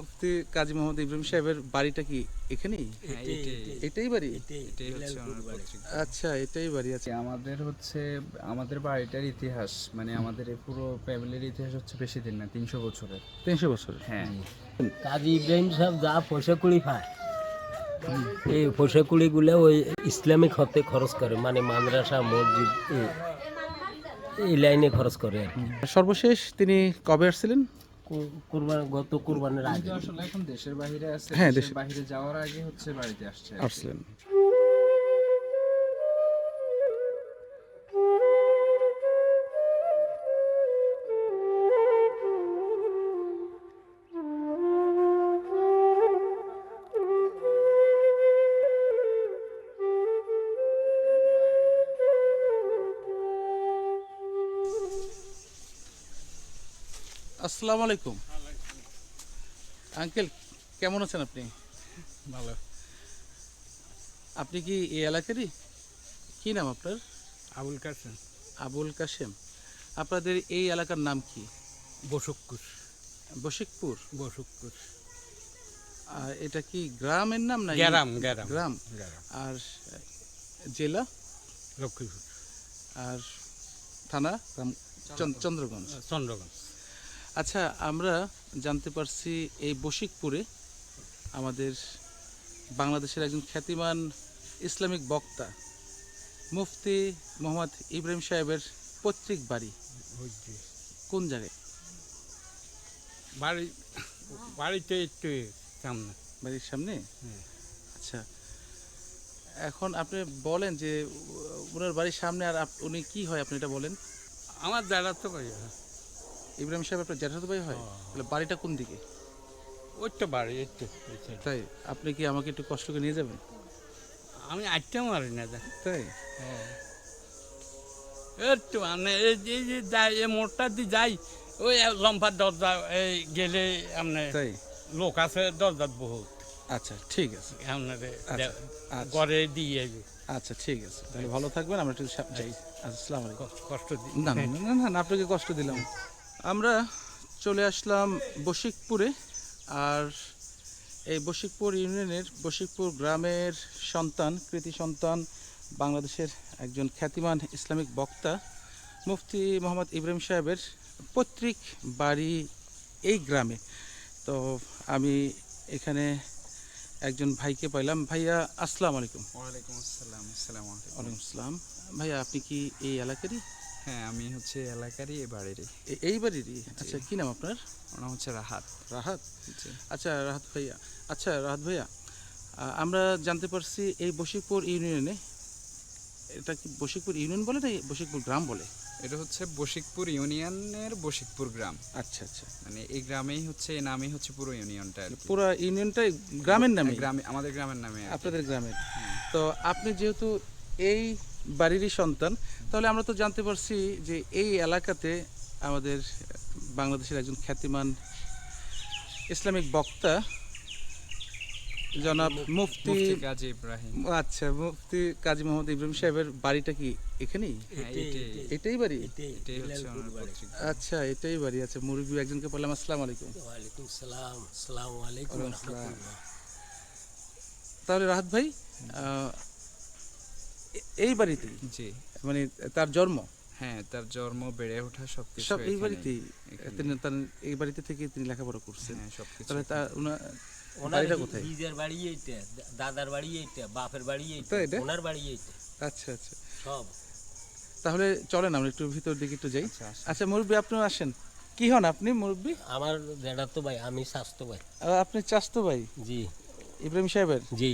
মুফতি কাজী মোহাম্মদ ইব্রাহিম সাহেবের বাড়িটা কি এখানেই? হ্যাঁ এটাই বাড়ি? আচ্ছা এটাই বাড়ি আছে আমাদের হচ্ছে আমাদের বাড়িটার ইতিহাস মানে আমাদের এই পুরো ফ্যামিলির ইতিহাস হচ্ছে বেশি দিন না তিনশো বছরের। তিনশো বছর হ্যাঁ। কাজী ইব্রাহিম সাহেব যা পয়সা কুড়ি পায় এই পয়সা কুড়িগুলো ওই ইসলামিক হতে খরচ করে মানে মাদ্রাসা মসজিদ এই- লাইনে খরচ করে সর্বশেষ তিনি কবে আসছিলেন? কুরবান গত কুরবানের আগে। আসলে এখন দেশের বাইরে আছে? হ্যাঁ, দেশের দেশে- বাইরে যাওয়ার আগে হচ্ছে বাড়িতে আসছে আর আসসালামু আলাইকুম। আঙ্কেল কেমন আছেন আপনি? ভালো। আপনি কি এই এলাকারই? কি নাম আপনার? আবুল কাসেম আবুল কাশেম। আপনাদের এই এলাকার নাম কি? বসুকুর বশিকপুর বসুকুর আর এটা কি গ্রামের নাম না গ্রাম গ্রাম। আর জেলা? লক্ষ্মীপুর। আর থানা? চন্দ্রগঞ্জ। চন্দ্রগঞ্জ। আচ্ছা আমরা জানতে পারছি এই বশিকপুরে আমাদের বাংলাদেশের একজন খ্যাতিমান ইসলামিক বক্তা মুফতি মোহাম্মদ ইব্রাহিম সাহেবের পৈতৃক বাড়ি। কোন জায়গায়? বাড়ি বাড়িতে একটু সামনে। বাড়ির সামনে? আচ্ছা এখন আপনি বলেন যে ওনার বাড়ির সামনে আর উনি কি হয় আপনি এটা বলেন। আমার দাদা তো ইব্রাহিম সাহেব আপনার জ্যাঠাতো ভাই হয় তাহলে বাড়িটা কোন দিকে ওই তো বাড়ি এই side। তাই আপনি কি আমাকে একটু কষ্ট করে নিয়ে যাবেন আমি আটটা মারি না তাই একটু মানে এই যে যাই এই মোড়টা দিয়ে যাই ওই লম্বা দরজা এই গেলে তাই লোক আছে দরজার বহুত আচ্ছা ঠিক আছে আপনার আচ্ছা, আচ্ছা। ঘরে দিয়ে আচ্ছা ঠিক আছে তাহলে ভালো থাকবেন আমরা একটু যাই আচ্ছা আসসালামু আলাইকুম কষ্ট দিই না, না না আপনাকে কষ্ট দিলাম আমরা চলে আসলাম বশিকপুরে আর এই বশিকপুর ইউনিয়নের বশিকপুর গ্রামের সন্তান কৃতি সন্তান বাংলাদেশের একজন খ্যাতিমান ইসলামিক বক্তা মুফতি মোহাম্মদ ইব্রাহিম সাহেবের পৈতৃক বাড়ি এই গ্রামে। তো আমি এখানে একজন ভাইকে পাইলাম। ভাইয়া আসসালামু আলাইকুম। ওয়ালাইকুম আসসালাম আসসালামু আলাইকুম। ওয়ালাইকুম আসসালাম। ভাইয়া আপনি কি এই এলাকারই? হ্যাঁ আমি হচ্ছে এলাকারই এই বাড়িরই। এই বাড়িরই? আচ্ছা কি নাম আপনার? নাম হচ্ছে রাহাত। রাহাত? আচ্ছা রাহাত ভাইয়া। আচ্ছা রাহাত ভাইয়া আমরা জানতে পারছি এই বশিকপুর ইউনিয়নে এটা কি বশিকপুর ইউনিয়ন বলে না বশিকপুর গ্রাম বলে? এটা হচ্ছে বশিকপুর ইউনিয়নের বশিকপুর গ্রাম। আচ্ছা আচ্ছা। মানে এই গ্রামেই হচ্ছে এই নামেই হচ্ছে পুরো ইউনিয়নটা পুরো ইউনিয়নটাই গ্রামের নামে? গ্রামে আমাদের গ্রামের নামে আপনাদের গ্রামের? তো আপনি যেহেতু এই বাড়িরই সন্তান তাহলে আমরা তো জানতে পারছি যে এই এলাকাতে আমাদের বাংলাদেশের একজন খ্যাতিমান ইসলামিক বক্তা জনাব মুফতি গাজী ইব্রাহিম। আচ্ছা মুফতি কাজী মোহাম্মদ ইব্রাহিম সাহেবের বাড়িটা কি এখানেই? হ্যাঁ এটাই বাড়ি? আচ্ছা এটাই বাড়ি। আচ্ছা মুরব্বী একজনকে বললাম আসসালামু আলাইকুম। ওয়ালাইকুম সালাম আসসালামু আলাইকুম তাহলে রাহাত ভাই এই বাড়িতে জি। মানে তার জন্ম? হ্যাঁ তার জন্ম বেড়ে ওঠা সবকিছু সব এই বাড়িতেই? তিনি তার এই বাড়িতে থেকে তিনি লেখাপড়া করছেন। হ্যাঁ সবকিছু তাহলে তার ওনার বাড়িটা কোথায়? নিজের বাড়ি এইটা দাদার বাড়ি এইটা বাপের বাড়ি এইটা ওনার বাড়ি এইটা। আচ্ছা আচ্ছা। সব। তাহলে চলেন আমরা একটু ভিতর দিকে একটু যাই। আচ্ছা। আচ্ছা মুরব্বী আপনিও আসেন। কি হন আপনি মুরব্বী? আমার তো ভাই আমি স্বাস্থ্য ভাই। আপনি চাস্তো ভাই? জি। ইব্রাহিম সাহেবের? জি।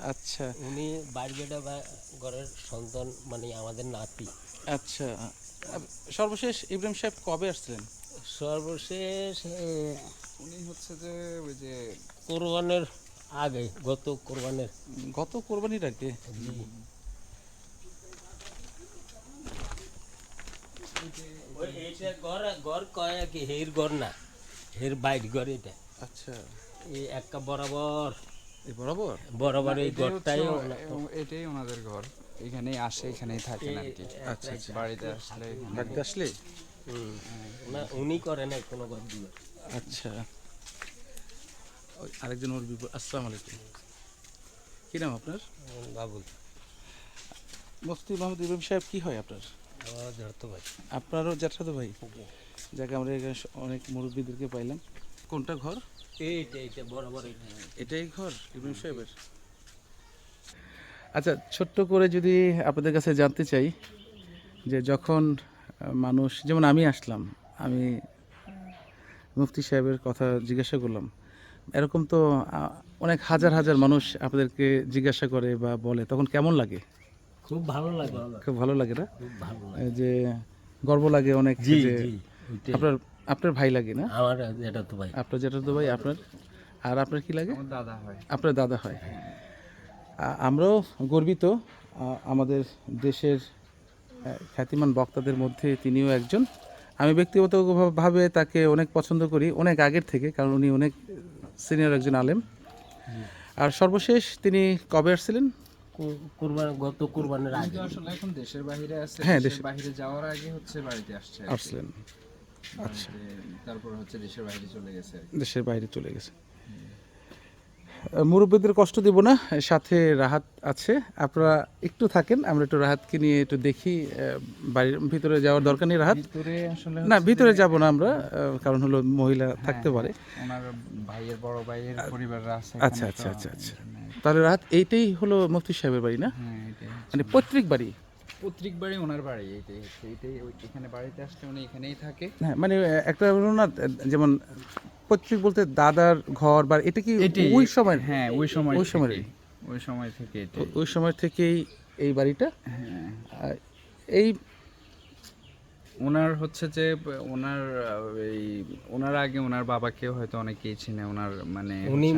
আচ্ছা। উনি বাড়ি বেটা বা ঘরের সন্তান মানে আমাদের নাতি। আচ্ছা। সর্বশেষ ইব্রাহিম সাহেব কবে আসছিলেন সর্বশেষ উনি হচ্ছে যে ওই যে কোরবানের আগে গত কোরবানের। গত কোরবানির আগে? ঘর ঘর কয় কি হের ঘর না হের বাইর ঘর এটা। আচ্ছা। এই একটা বরাবর এই বরাবর? বরাবর এই ঘরটাই ও- ও- এটাই ওনাদের ঘর। এখানেই আসে এখানেই থাকেন আর কি। আচ্ছা আচ্ছা। বাড়িতে আসলে বাড়িতে আসলে? না উনি করে নাই কোনো ঘর দিয়ে। আচ্ছা। আরেকজন ওর বিপর আসসালামু আলাইকুম। কী নাম আপনার? বাবুল। মুফতি মোহাম্মদ ইব্রাহিম সাহেব কি হয় আপনার? আমার ধরতো ভাই। আপনারও জ্যাঠাতো ভাই? যাকে আমরা এখানে অনেক মুরব্বীদেরকে পাইলাম। কোনটা ঘর? এইটা এইটা বরাবর এটাই ঘর ইব্রাহিম সাহেবের। আচ্ছা ছোট্ট করে যদি আপনাদের কাছে জানতে চাই যে যখন মানুষ যেমন আমি আসলাম আমি মুফতি সাহেবের কথা জিজ্ঞাসা করলাম এরকম তো অনেক হাজার হাজার মানুষ আপনাদেরকে জিজ্ঞাসা করে বা বলে তখন কেমন লাগে? খুব ভালো লাগে খুব ভালো লাগে না? যে গর্ব লাগে অনেক যে আপনার আপনার ভাই লাগে না? আমার এটা তো ভাই। আপনার যেটা তো ভাই আপনার? আর আপনার কি লাগে? আমার দাদা হয়। আপনার দাদা হয়। আমরাও গর্বিত আমাদের দেশের খ্যাতিমান বক্তাদের মধ্যে তিনিও একজন। আমি ব্যক্তিগতভাবে তাকে অনেক পছন্দ করি অনেক আগের থেকে কারণ উনি অনেক সিনিয়র একজন আলেম। আর সর্বশেষ তিনি কবে আসছিলেন? কুরবান গত কুরবানের আগে। আসলে এখন দেশের বাইরে আছে হ্যাঁ, দেশের বাইরে যাওয়ার আগে হচ্ছে বাড়িতে আসছে আসছিলেন। আচ্ছা। তারপর হচ্ছে দেশের বাইরে চলে গেছে দেশের বাইরে চলে গেছে। মুরব্বীদের কষ্ট দিব না সাথে রাহাত আছে। আপনারা একটু থাকেন আমরা একটু রাহাতকে নিয়ে একটু দেখি বাড়ির ভিতরে যাওয়ার দরকার নেই রাহাত। না ভিতরে যাব না আমরা কারণ হলো মহিলা থাকতে হ্যাঁ, পারে। ভাইয়ের বড় ভাইয়ের পরিবাররা আছে আচ্ছা, আচ্ছা, আচ্ছা, আচ্ছা। তাহলে রাহাত এইটাই হলো মুফতি সাহেবের বাড়ি না? হ্যাঁ। মানে পৈতৃক বাড়ি? পৈতৃক বাড়ি ওনার বাড়ি এইটাই এইটাই এখানে বাড়িতে আসলে উনি এখানেই থাকে। হ্যাঁ মানে একটা হলো না যেমন পৈতৃক বলতে দাদার ঘর বা এটা কি ওই সময়? হ্যাঁ ওই সময় ওই থেকেই। ওই সময় থেকে ওই সময় থেকেই এই বাড়িটা? হ্যাঁ। আর এই ওনার হচ্ছে যে ওনার এই ওনার আগে ওনার বাবাকে হয়তো অনেকেই চিনে ওনার মানে উনি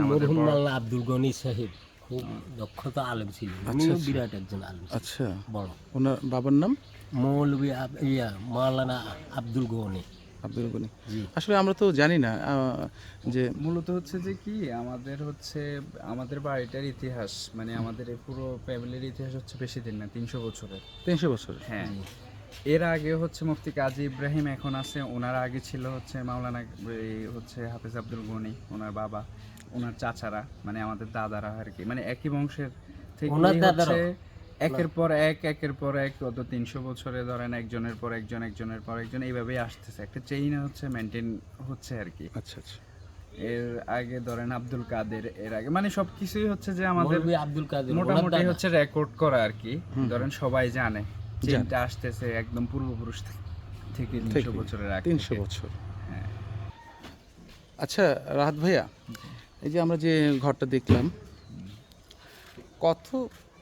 আব্দুল গনি সাহেব। খুব দক্ষতা আলেম ছিলেন উনিও বিরাট একজন আলেম আচ্ছা। বড়। ওনার বাবার নাম? মৌলবী আব- ইয়া মাওলানা আব্দুল গনি। আব্দুল গনি। আসলে আমরা তো জানি না আহ, যে মূলত হচ্ছে যে কি আমাদের হচ্ছে আমাদের বাড়িটার ইতিহাস মানে আমাদের এই পুরো ফ্যামিলির ইতিহাস হচ্ছে বেশি দিন না তিনশো বছরের। তিনশো বছর হ্যাঁ। এর আগে হচ্ছে মুফতি কাজী ইব্রাহিম এখন আছে ওনার আগে ছিল হচ্ছে মাওলানা এই হচ্ছে হাফিজ আব্দুল গনি ওনার বাবা। ওনার চাচারা মানে আমাদের দাদারা আর কি মানে একই বংশের থেকে? একের পর এক একের পর এক গত তিনশো বছরে ধরেন একজনের পর একজন একজনের পর একজন এইভাবেই আসতেছে। একটা চেইন হচ্ছে মেনটেন হচ্ছে আর কি। আচ্ছা আচ্ছা। এর আগে ধরেন আব্দুল কাদের এর আগে মানে সবকিছুই হচ্ছে যে আমাদের আব্দুল কাদের মোটামুটি হচ্ছে রেকর্ড করা আর কি। ধরেন সবাই জানে চেনটা আসতেছে একদম পূর্বপুরুষ থেকে তিনশো বছরের আগে তিনশো বছর। হ্যাঁ। আচ্ছা রাহাত ভাইয়া এই যে আমরা যে ঘরটা দেখলাম কত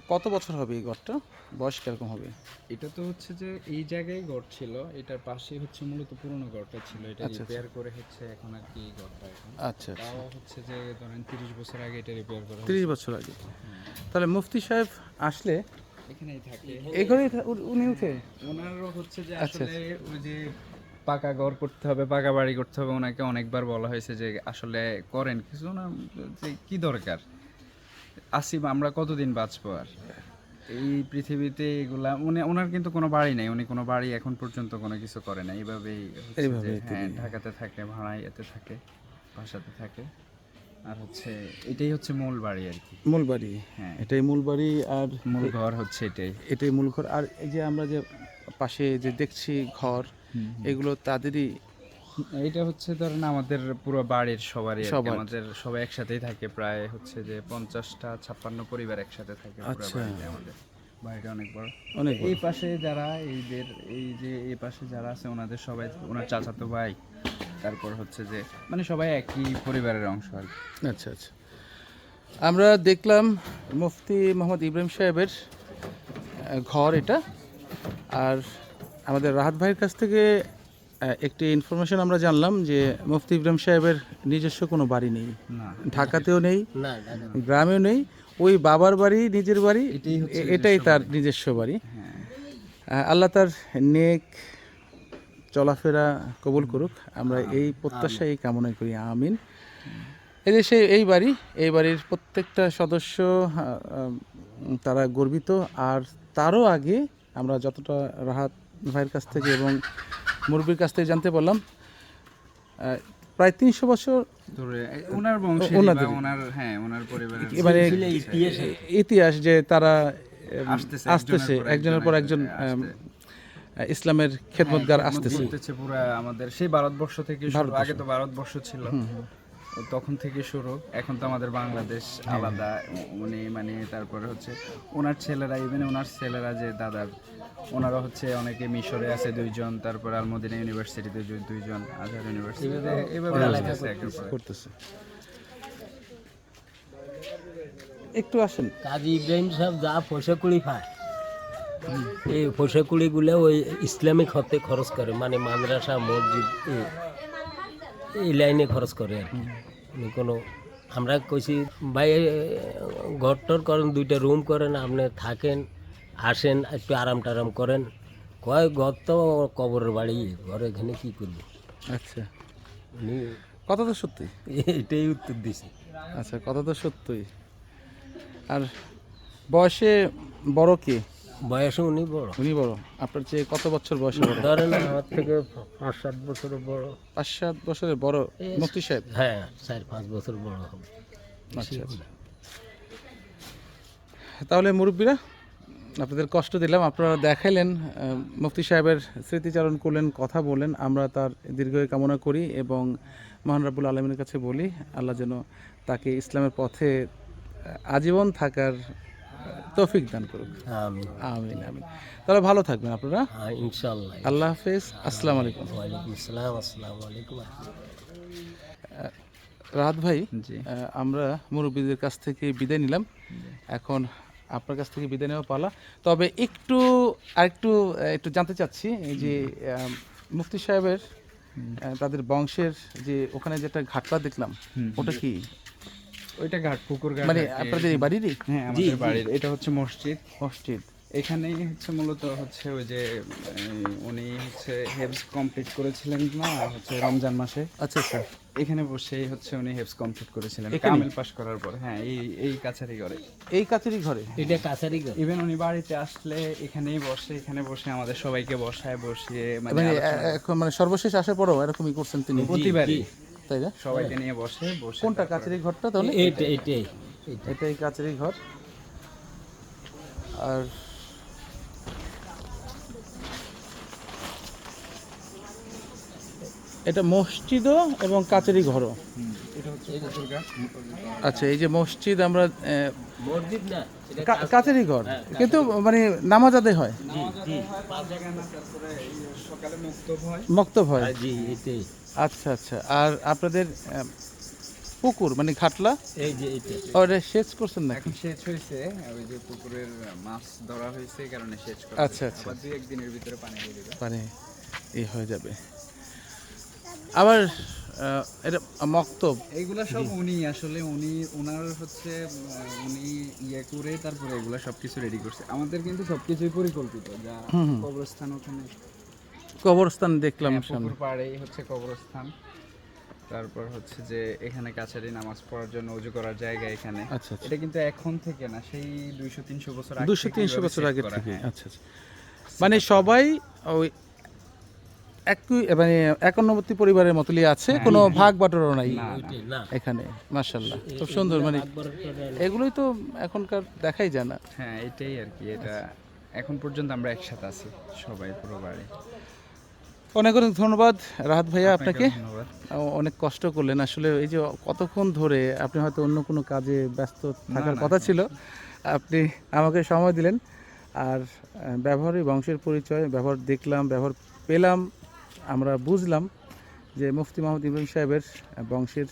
কত বছর হবে এই ঘরটা? বয়স কীরকম হবে? এটা তো হচ্ছে যে এই জায়গায় ঘর ছিল এটার পাশে হচ্ছে মূলত পুরনো ঘরটা ছিল এটা আচ্ছা, রিপেয়ার করে হচ্ছে এখন আর কি ঘরটা এখন। আচ্ছা আচ্ছা। তাও হচ্ছে যে ধরেন তিরিশ বছর আগে এটা রিপেয়ার করা তিরিশ বছর আগে। তাহলে মুফতি সাহেব আসলে এখানেই থাকে। উ- উনি উঠে? ওনারও হচ্ছে যে আচ্ছা, আসলে ওই যে পাকা ঘর করতে হবে পাকা বাড়ি করতে হবে ওনাকে অনেকবার বলা হয়েছে যে আসলে করেন কিছু না যে কি দরকার? আসিব আমরা কতদিন বাঁচবো আর? এই পৃথিবীতে এগুলা উনি ওনার কিন্তু কোনো বাড়ি নেই উনি কোনো বাড়ি এখন পর্যন্ত কোনো কিছু করে না এইভাবেই হ্যাঁ ঢাকাতে থাকে ভাড়ায় এতে থাকে বাসাতে থাকে। আর হচ্ছে এটাই হচ্ছে মূল বাড়ি আর কি। মূল বাড়ি। হ্যাঁ। এটাই মূল বাড়ি আর মূল ঘর হচ্ছে এটাই। এটাই মূল ঘর। আর এই যে আমরা যে পাশে যে দেখছি ঘর এগুলো তাদেরই এটা হচ্ছে ধরেন আমাদের পুরো বাড়ির সবারই। আমাদের সবাই একসাথেই থাকে প্রায় হচ্ছে যে পঞ্চাশটা ছাপ্পান্ন পরিবার একসাথে থাকে পুরো আচ্ছা। বাড়িতে আমাদের। বাড়িটা অনেক বড়। অনেক এই পাশে যারা এইদের এই যে এই পাশে যারা আছে ওনাদের সবাই ওনার চাচাতো ভাই তারপর হচ্ছে যে মানে সবাই একই পরিবারের অংশ আর কি। আচ্ছা আচ্ছা। আমরা দেখলাম মুফতি মোহাম্মদ ইব্রাহিম সাহেবের ঘর এটা। আর আমাদের রাহাত ভাইয়ের কাছ থেকে একটি ইনফরমেশন আমরা জানলাম যে মুফতি ইব্রাহিম সাহেবের নিজস্ব কোনো বাড়ি নেই। ঢাকাতেও নেই গ্রামেও নেই ওই বাবার বাড়ি নিজের বাড়ি এটাই তার নিজস্ব বাড়ি। হ্যাঁ। আল্লাহ তার নেক চলাফেরা কবুল করুক। আমরা এই প্রত্যাশা এই কামনা করি আমিন। এই দেশে এই বাড়ি এই বাড়ির প্রত্যেকটা সদস্য তারা গর্বিত। আর তারও আগে আমরা যতটা রাহাত ভাইয়ের কাছ থেকে এবং মুরব্বীর কাছ থেকে জানতে পারলাম। আহ, প্রায় তিনশো বছর হ্যাঁ ছিল ইতিহাসে। ইতিহাস যে তারা আসতেছে, আসতেছে একজনের পর একজন ইসলামের খেদমতগার আসতেছে। করতেছে পুরা আমাদের সেই ভারতবর্ষ থেকে শুরু আগে তো ভারতবর্ষ ছিল। তখন থেকে শুরু। এখন তো আমাদের বাংলাদেশ। আলাদা। উনি মানে তারপরে হচ্ছে ওনার ছেলেরা ইভেন ওনার ছেলেরা যে দাদার ওনারা হচ্ছে অনেকে মিশরে আছে দুইজন তারপর আলমদিনা ইউনিভার্সিটিতে দুইজন আজহার এক। করতেছে। একটু আসেন। কাজী ইব্রাহিম সাহেব যা পয়সা কুড়ি পায় এই পয়সা কুড়িগুলো ওই ইসলামিক হতে খরচ করে মানে মাদ্রাসা মসজিদ এই- লাইনে খরচ করে আর কি। কোনো আমরা কইছি ভাই এ, ঘরটর করেন দুইটা রুম করেন আপনি থাকেন আসেন একটু আরাম টারাম করেন। কয় ঘর তো কবরের বাড়ি ঘরে এখানে কী করব? আচ্ছা। উনি কথা তো সত্যি। এটাই উত্তর দিছে। আচ্ছা কথা তো সত্যই আর বয়সে বড় কে? বয়সে উনি বড়। উনি বড়। আপনার চেয়ে কত বছর বয়সে বড়? ধরেন আমার থেকে পাঁচ সাত বছর বড়। পাঁচ সাত বছরের বড় মুফতি সাহেব? হ্যাঁ চার পাঁচ বছর বড় হবে। আচ্ছা আচ্ছা। তাহলে মুরব্বীরা আপনাদের কষ্ট দিলাম। আপনারা দেখাইলেন মুফতি সাহেবের স্মৃতিচারণ করলেন কথা বলেন আমরা তার দীর্ঘ কামনা করি এবং মহান রাবুল আলমিনের কাছে বলি আল্লাহ যেন তাকে ইসলামের পথে আজীবন থাকার তৌফিক দান করুক। আমিন। আমিন তাহলে ভালো থাকবেন আপনারা। হ্যাঁ ইনশাল্লাহ আল্লাহ হাফেজ। আসসালামু আলাইকুম। ওয়ালাইকুম আসসালাম আসসালামু আলাইকুম রাহাত ভাই জি। আমরা মুরব্বীদের কাছ থেকে বিদায় নিলাম। এখন আপনার কাছ থেকে বিদায় নেওয়া পালা। তবে একটু আরেকটু একটু জানতে চাচ্ছি যে মুফতি সাহেবের তাদের বংশের যে ওখানে যেটা ঘাটলা দেখলাম ওটা কি? ওইটা ঘাট পুকুর ঘাট মানে আপনাদের বাড়িরই? হ্যাঁ আমাদের বাড়ির। এটা হচ্ছে মসজিদ। মসজিদ। এখানেই হচ্ছে মূলত হচ্ছে ওই যে উনি হচ্ছে হেভস কমপ্লিট করেছিলেন না হচ্ছে রমজান মাসে। আচ্ছা আচ্ছা। এখানে বসেই হচ্ছে উনি হেভস কমপ্লিট করেছিলেন। এখানেই? কামেল পাস করার পর। হ্যাঁ এই এই কাছারি করে এই কাছেরই ঘরে? এটা কাছারি ঘর। ইভেন উনি বাড়িতে আসলে এখানেই বসে এখানে বসে আমাদের সবাইকে বসায় বসিয়ে মানে মানে এখন মানে সর্বশেষ আসার পরও এরকমই করছেন তিনি? প্রতিবারই। তাই না? সবাইকে নিয়ে বসে বসে কোনটা কাছেরই ঘরটা তাহলে? এইটা এইটাই এটাই কাছেরই ঘর। আর এটা মসজিদও এবং কাচেরি ঘরও। আচ্ছা এই যে মসজিদ আমরা আহ, মসজিদ না কাচেরি ঘর। কিন্তু মানে নামাজ আদায় হয় হয়। মক্তব হয়। হ্যাঁ, জি এটাই। আচ্ছা আচ্ছা। আর আপনাদের পুকুর মানে ঘাটলা? এই যে এটা ওটা সেচ করছেন নাকি? এখন সেচ হয়েছে ওই যে পুকুরের মাছ ধরা হয়েছে এই কারণে সেচ করা আচ্ছা, আচ্ছা। আবার দুই একদিনের ভিতরে পানি দিয়ে দিবে। মানে এই হয়ে যাবে। আবার এটা মক্তব। এইগুলা সব উনি আসলে উনি ওনার হচ্ছে উনি ইয়ে করে তারপরে এগুলা সবকিছু রেডি করছে। আমাদের কিন্তু সবকিছুই পরিকল্পিত যা কবরস্থান ওখানে। কবরস্থান দেখলাম হ্যাঁ, সামনে। পুকুর পাড়েই হচ্ছে কবরস্থান। তারপর হচ্ছে যে এখানে কাছারি নামাজ পড়ার জন্য উজু করার জায়গা এখানে। আচ্ছা আচ্ছা। এটা কিন্তু এখন থেকে না সেই দুইশো তিনশো বছর আগে দুশো তিনশো বছর আগে থেকে হ্যাঁ। আচ্ছা আচ্ছা। মানে সবাই ওই একই মানে একান্নবর্তী পরিবারের মতলই আছে কোনো ভাগ বাটোরও নাই এখানে মাশাল্লাহ খুব সুন্দর মানে এগুলোই তো এখনকার দেখাই যায় না। হ্যাঁ এটাই আর কি এটা এখন পর্যন্ত আমরা একসাথে আছি সবাই পুরো বাড়ি। অনেক অনেক ধন্যবাদ রাহাত ভাইয়া আপনাকে। অনেক কষ্ট করলেন। আসলে এই যে কতক্ষণ ধরে আপনি হয়তো অন্য কোনো কাজে ব্যস্ত থাকার কথা ছিল আপনি আমাকে সময় দিলেন। আর ব্যবহারই বংশের পরিচয় ব্যবহার দেখলাম ব্যবহার পেলাম আমরা বুঝলাম যে মুফতি মাহমুদ ইব্রাহিম সাহেবের বংশের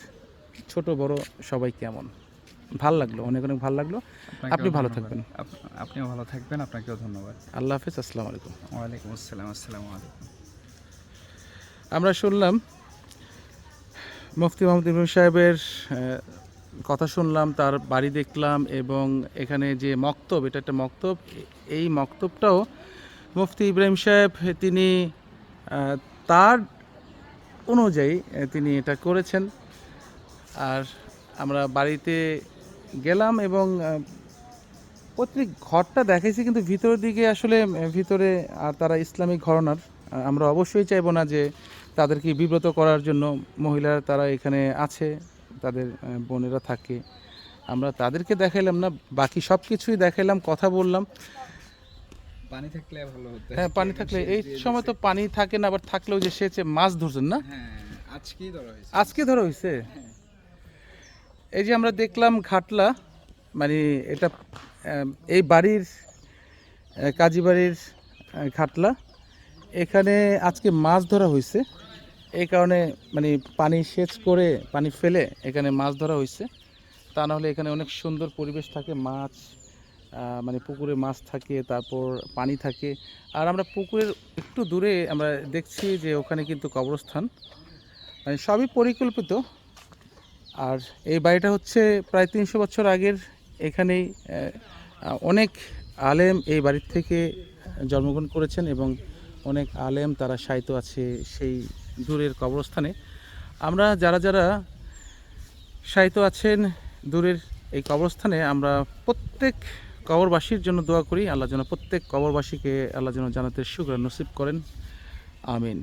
ছোট বড় সবাই কেমন। ভালো লাগল অনেক অনেক ভালো লাগল। আপনি ভালো থাকবেন। আপনিও ভালো থাকবেন আপনাকেও ধন্যবাদ। আল্লাহ হাফিজ আসসালামু আলাইকুম। ওয়ালাইকুম আসসালাম আসসালামু আলাইকুম। আমরা শুনলাম, মুফতি মোহাম্মদ ইব্রাহিম সাহেবের কথা শুনলাম, তার বাড়ি দেখলাম এবং এখানে যে মক্তব, এটা একটা মক্তব, এই মক্তবটাও মুফতি ইব্রাহিম সাহেব তিনি তার অনুযায়ী তিনি এটা করেছেন। আর আমরা বাড়িতে গেলাম এবং প্রত্যেক ঘরটা দেখেছি কিন্তু ভিতরের দিকে আসলে ভিতরে আর তারা ইসলামিক ঘরনার, আমরা অবশ্যই চাইব না যে তাদেরকে বিব্রত করার জন্য মহিলারা তারা এখানে আছে তাদের বোনেরা থাকে। আমরা তাদেরকে দেখাইলাম না বাকি সব কিছুই দেখাইলাম কথা বললাম। পানি থাকলে ভালো হতো। হ্যাঁ পানি থাকলে এই সময় তো পানি থাকে না আবার থাকলেও যে সেচে মাছ ধরছেন না? হ্যাঁ আজকেই ধরা হয়েছে। আজকে ধরা হয়েছে? এই যে আমরা দেখলাম ঘাটলা মানে এটা এই বাড়ির কাজী বাড়ির ঘাটলা। এখানে আজকে মাছ ধরা হয়েছে। এই কারণে মানে পানি সেচ করে পানি ফেলে এখানে মাছ ধরা হয়েছে। তা নাহলে এখানে অনেক সুন্দর পরিবেশ থাকে, মাছ মানে পুকুরে মাছ থাকে, তারপর পানি থাকে। আর আমরা পুকুরের একটু দূরে আমরা দেখছি যে ওখানে কিন্তু কবরস্থান। মানে সবই পরিকল্পিত। আর এই বাড়িটা হচ্ছে প্রায় তিনশো বছর আগের। এখানেই অনেক আলেম এই বাড়ির থেকে জন্মগ্রহণ করেছেন এবং অনেক আলেম, তারা সাহিত্য আছে সেই দূরের কবরস্থানে। আমরা যারা যারা সাহিত্য আছেন দূরের এই কবরস্থানে, আমরা প্রত্যেক কবরবাসীর জন্য দোয়া করি। আল্লাহ যেন প্রত্যেক কবরবাসীকে আল্লাহ যেন জানাতে শুক্র নসিব করেন। আমিন।